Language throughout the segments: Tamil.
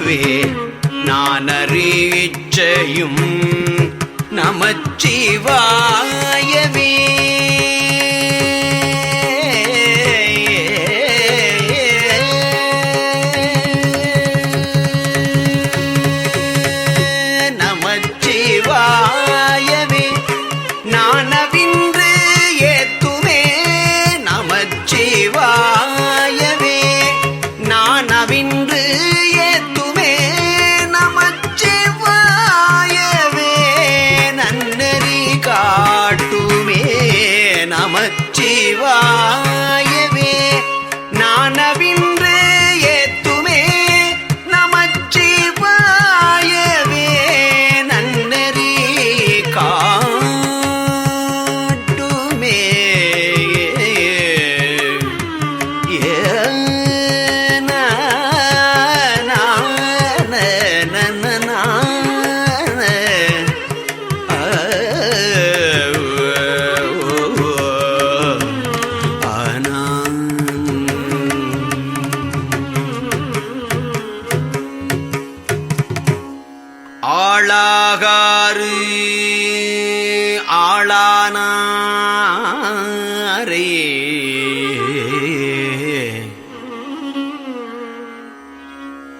நினைவே நான் அறிச்சையும் நமச்சிவாயவே அறிவார்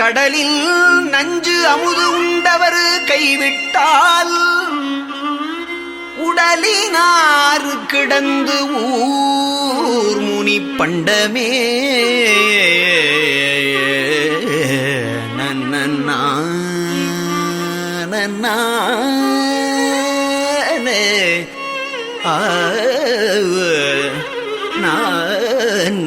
கடலில் நஞ்சு அமுது உண்டவர் கைவிட்டால் உடலினாறு கிடந்து ஊர் முனி பண்டமே. நன்னா நன்னானே ஆ நான்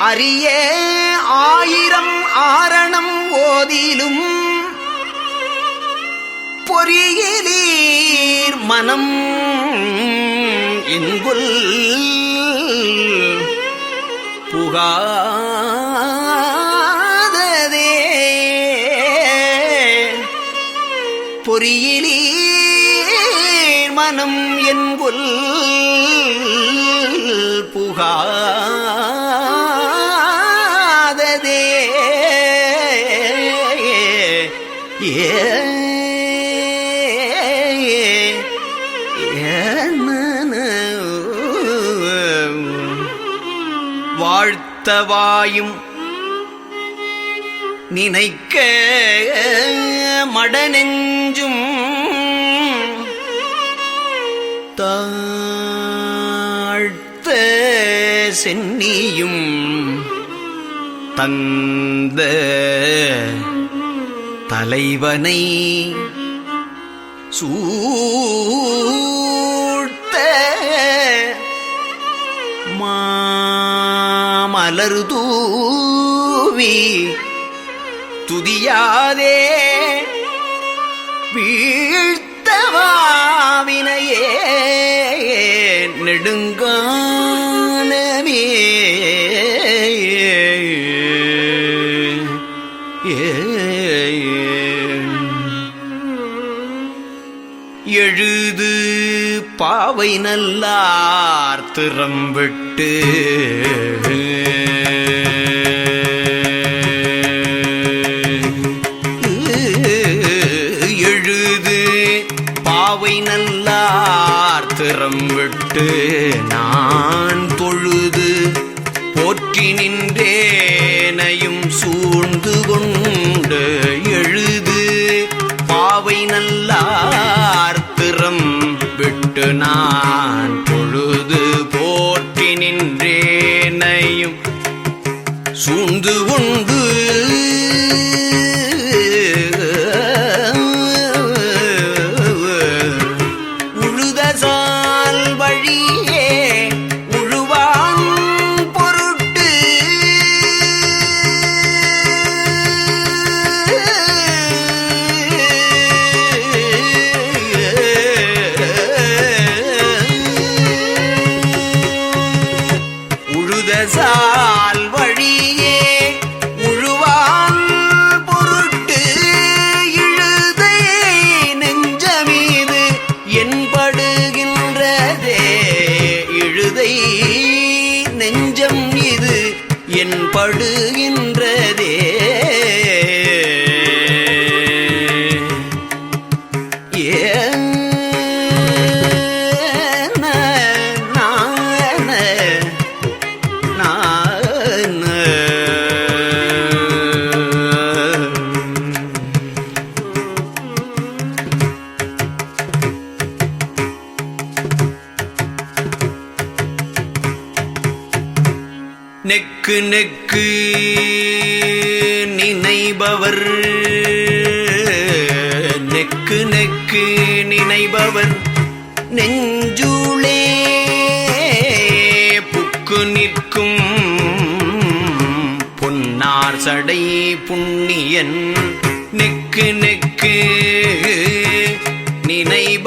அரிய ஆயிரம் ஆரணம் ஓதிலும் பொறியிலீர் மனம் இன்புல் புகாததே. பொறியிலீர் என்குல் புகாததே. ஏ வாழ்த்தவாயும் நினைக்க மடநெஞ்சும் தாழ்த்த சென்னியும் தந்த தலைவனை சூழ்த்த மாமலர் தூவி துதியாதே வீழ்த்தவாவினையே நெடுங்கானமே. எழுது பாவை நல்லார் திறம்பிட்டு நல்லார் விட்டு நான் தொழுது போற்றி நின்றேனையும் சூழ்ந்து கொண்டு புண்ணியன் நெக்கு நெக்கு நினைப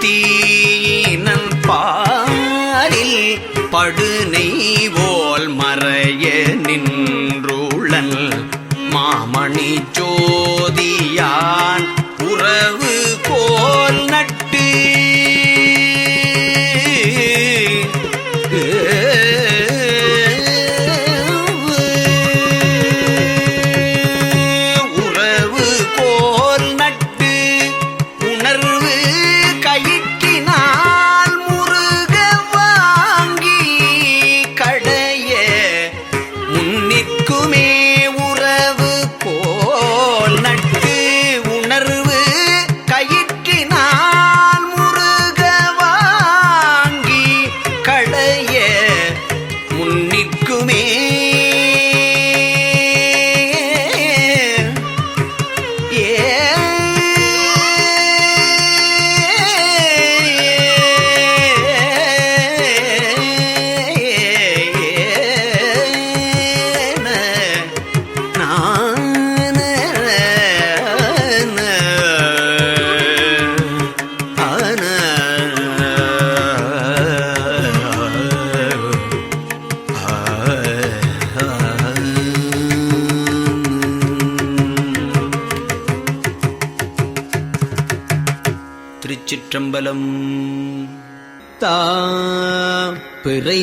தீயினன் பாலில் படுநெய்வோல் மறைய நின்றுளன். மாமணி ஜோதியா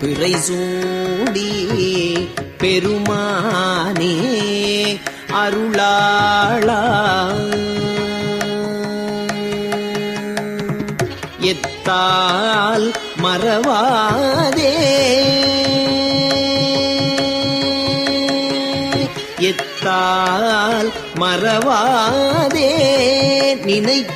பிறை சூடி பெருமானே அருளாளா. எத்தால் மறவாதே. எத்தால் மறவாதே. நினைக்கின்றேன்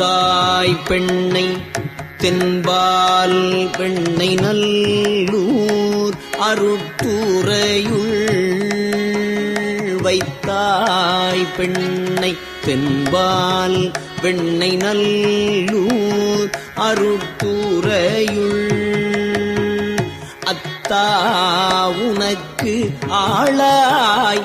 தாய் பெண்ணை தென்பால் பெண்ணை நல்லூர் அருட்டுறையுள் வைத்தாய் பெண்ணை தென்பால் பெண்ணை நல்லூர் அருட்டுறையுள் அத்தா உனக்கு ஆளாய்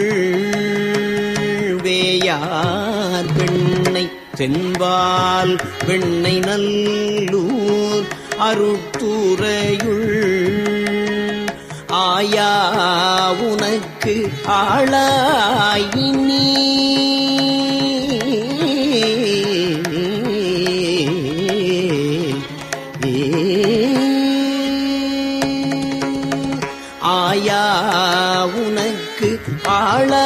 வேயார் பெண்ணை தென்பால் வெண்ணை நல்லூர் அருட்டுறையுள் ஆயா உனக்கு ஆளாயினி. ஆயா உனக்கு ஆளா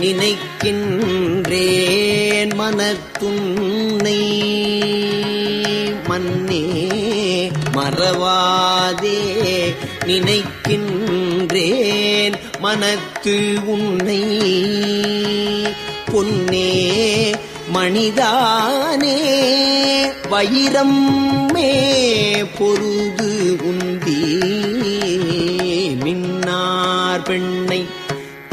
நினைக்கின்றேன் மனத்துன்னை. மன்னே மறவாதே. நினைக்கின்றேன் மனத்து உன்னை. பொன்னே மணிதானே வைரம் மே பொருது உந்தி. மின்னார் பெண்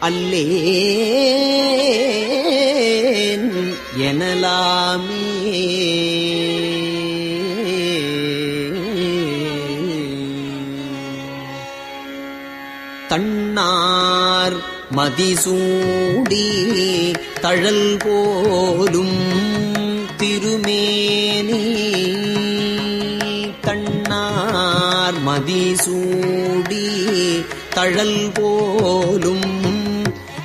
அல்லேன் எனலாமே. தன்னார் மதிசூடி தழல் போலும் திருமேனி. தன்னார் மதிசூடி தழல் போலும்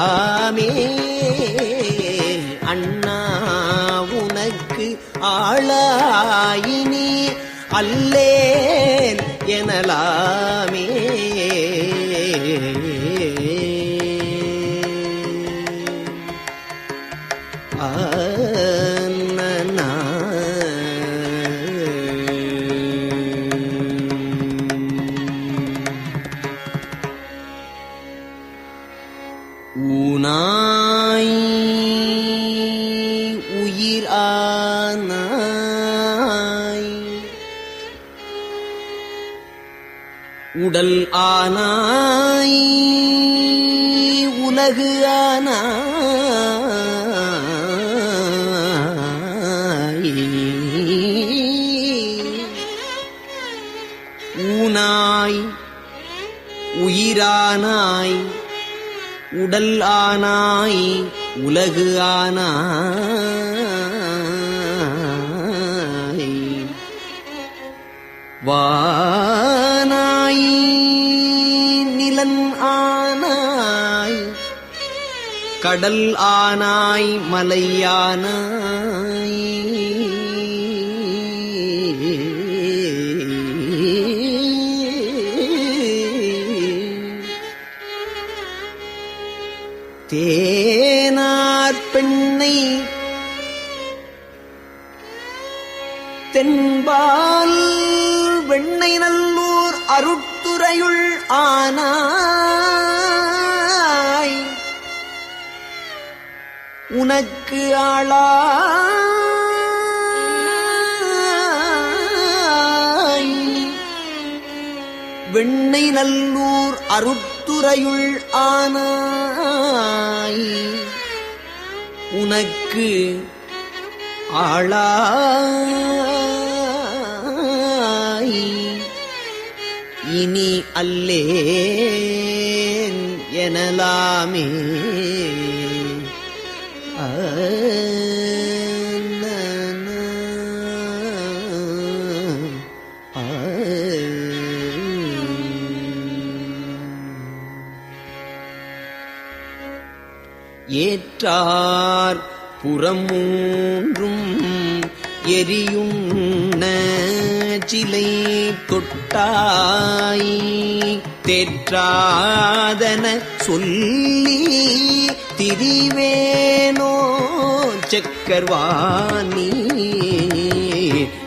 எனலாமே அண்ணா உனக்கு ஆளாயினி அல்லேன் எனலாமே. ஆனாய். கடல் ஆனாய் மலையானாய் தேனார் பெண்ணை தென்பால் வெண்ணை நல்லூர் அருட்துறையுள் ஆனாய் உனக்கு ஆளா. வெண்ணை நல்லூர் அருத்துறையுள் ஆனாய். உனக்கு ஆளாய். இனி அல்லே எனலாமே. ஏற்றார் புறமூன்றும் எரியும் சிலை தொட்டாய் தேற்றாதன சொல்லி திரிவேனோ செக்கர்வாணி.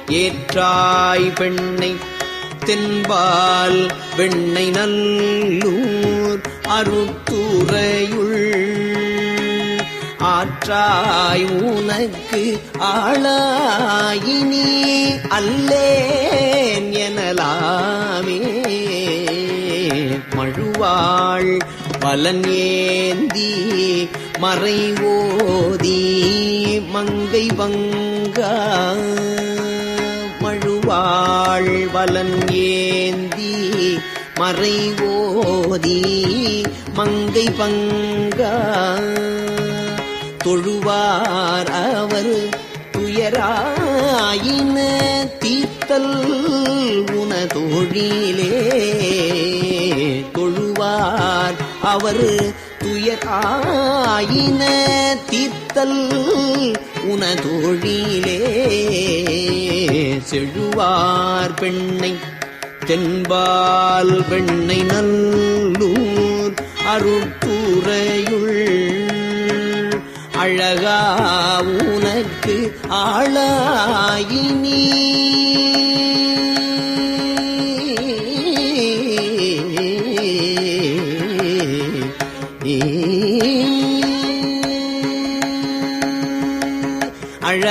ஏற்றாய் பெண்ணை தென்பால் வெண்ணை நல்லூர் அருத்துறையுள் ஆற்றாய் உனக்கு ஆளாயினி அல்லேன் எனலாமே. மழுவாள் பலன் ஏந்தி மறைவோதி மங்கை வங்க மழுவாள் பலன் ஏந்தி மறைவோதி மங்கை பங்கா தொழுவார் அவர் துயராயின தீத்தல் உன தொழிலே தொழுவார் அவர் துயராயின தீர்த்தல் உன செழுவார் பெண்ணை தென்பால் பெண்ணை நல்லூர் அருட்புறையுள் அழகா உனக்கு ஆளாயினீ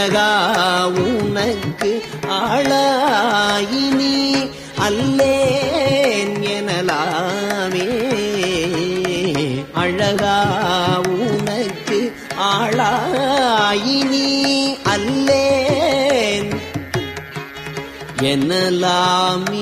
அழகா உனக்கு ஆளாயினி அல்லேன் எனலாமே. அழகா உனக்கு ஆளாயினி அல்லேன் எனலாமே.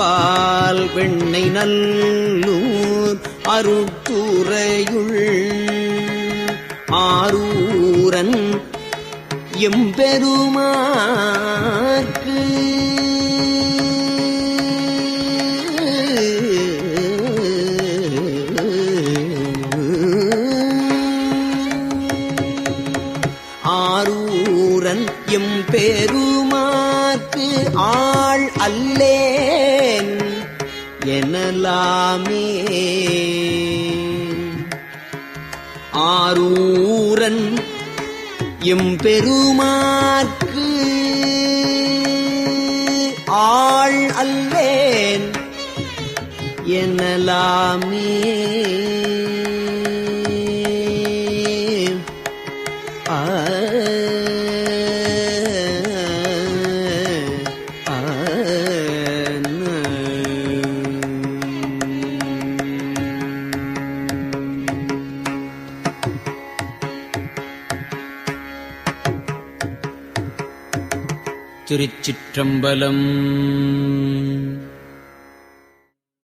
பால் வெண்ணை நல்லூர் அருத்துறையுள் ஆரூரன் எம்பெருமாக்கு ஆரூரன் எம்பெருமாக்கு ஆள் அல்லே. எனலாமே. ஆரூரன் எம்பெருமாற்கு ஆள் அல்லேன். எனலாமே. चम्बलम्